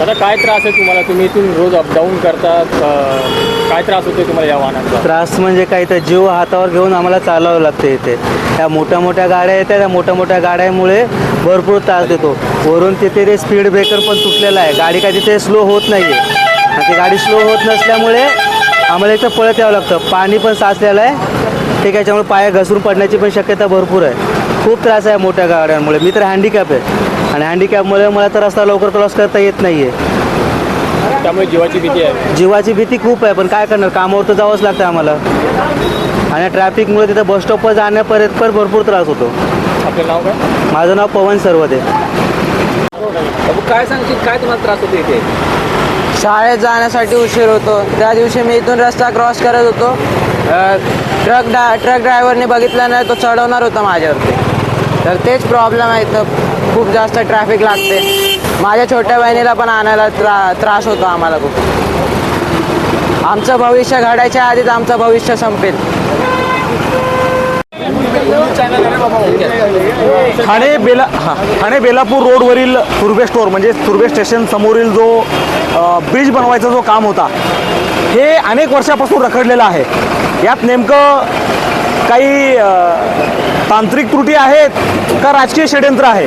आता काय त्रास आहे तुम्हाला? तुम्ही इथून रोज अपडाऊन करतात काय त्रास होतो तुम्हाला या वाहनाचा? त्रास म्हणजे काय तर जीव हातावर घेऊन आम्हाला चालावं लागतं इथे. त्या मोठ्या मोठ्या गाड्या येत्या त्या मोठ्या मोठ्या गाड्यामुळे भरपूर त्रास देतो. वरून तिथे ते स्पीड ब्रेकर पण तुटलेला आहे. गाडी काय तिथे स्लो होत नाही आहे आणि ती गाडी स्लो होत नसल्यामुळे आम्हाला इथं पळत यावं लागतं. पाणी पण साचलेलं आहे. ठीक आहे याच्यामुळे पाय घसरून पडण्याची पण शक्यता भरपूर आहे. खूप त्रास आहे मोठ्या गाड्यांमुळे. मी तर हँडिकॅप आहे. आणि हँडिकॅपमुळे मला तर रस्ता लवकर क्रॉस करता येत नाही आहे त्यामुळे जीवाची भीती आहे. जीवाची भीती खूप आहे पण काय करणार? कामावर तर जावंच लागतं आम्हाला. आणि ट्रॅफिकमुळे तिथं बस स्टॉपवर जाण्यापर्यंत पण भरपूर त्रास होतो. आपलं नाव काय? माझं नाव पवन सरवदे. काय सांगशील? काय तुम्हाला त्रास होतो इथे? शाळेत जाण्यासाठी उशीर होतो. त्या दिवशी मी इथून रस्ता क्रॉस करत होतो. ट्रक डा ट्रक ड्रायव्हरने बघितलं नाही तो चढवणार होता माझ्यावरती. तर तेच प्रॉब्लेम आहे तर खूप जास्त ट्रॅफिक लागते. माझ्या छोट्या बहिणीला पण आणायला त्रा त्रास होतो आम्हाला खूप. आमचं भविष्य घडायच्या आधीच आमचं भविष्य संपेल. ठाणे बेला हां ठाणे बेलापूर रोडवरील तुर्बे स्टोअर म्हणजे तुर्बे स्टेशन समोरील जो ब्रिज बनवायचा जो काम होता हे अनेक वर्षापासून रखडलेलं आहे. यात नेमकं काही तांत्रिक त्रुटी आहेत का राजकीय षडयंत्र आहे?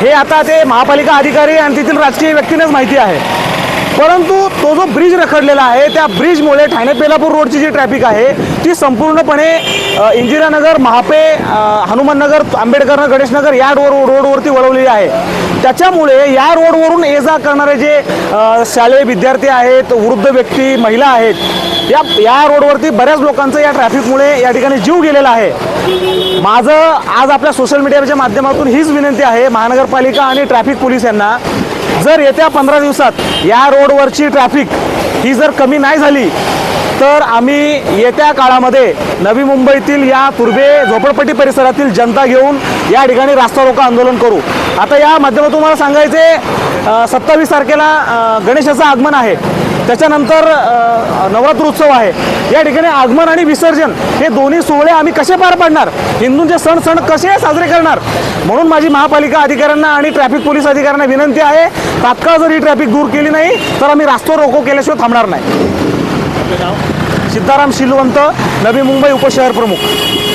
हे आता ते महापालिका अधिकारी आणि तेथील राजकीय व्यक्तींनाच माहिती आहे. परंतु तो जो ब्रिज रखडलेला आहे त्या ब्रिजमुळे ठाणे पेलापूर रोडची जी ट्रॅफिक आहे ती संपूर्णपणे इंदिरानगर महापे हनुमाननगर आंबेडकर गणेशनगर या रोड रोडवरती वळवलेली आहे. त्याच्यामुळे या रोडवरून ये जा करणारे जे शालेय विद्यार्थी आहेत वृद्ध व्यक्ती महिला आहेत या या रोडवरती बऱ्याच लोकांचं या ट्रॅफिकमुळे या ठिकाणी जीव गेलेला आहे. माझं आज आपल्या सोशल मीडियाच्या माध्यमातून हीच विनंती आहे महानगरपालिका आणि ट्रॅफिक पोलीस यांना जर येत्या पंधरा दिवसात या रोडवरची ट्रॅफिक ही जर कमी नाही झाली तर आम्ही येत्या काळामध्ये नवी मुंबईतील या पूर्वे झोपडपट्टी परिसरातील जनता घेऊन या ठिकाणी रास्ता रोको आंदोलन करू. आता या माध्यमातून मला सांगायचे सत्तावीस तारखेला गणेशाचं आगमन आहे. त्याच्यानंतर नवरात्र उत्सव आहे. या ठिकाणी आगमन आणि विसर्जन हे दोन्ही सोहळे आम्ही कसे पार पाडणार? हिंदूंचे सण सण कसे साजरे करणार? म्हणून माझी महापालिका अधिकाऱ्यांना आणि ट्रॅफिक पोलीस अधिकाऱ्यांना विनंती आहे तात्काळ जर ही ट्रॅफिक दूर केली नाही तर आम्ही रास्तो रोको केल्याशिवाय थांबणार नाही. सिद्धाराम शिलवंत नवी मुंबई उपशहर प्रमुख.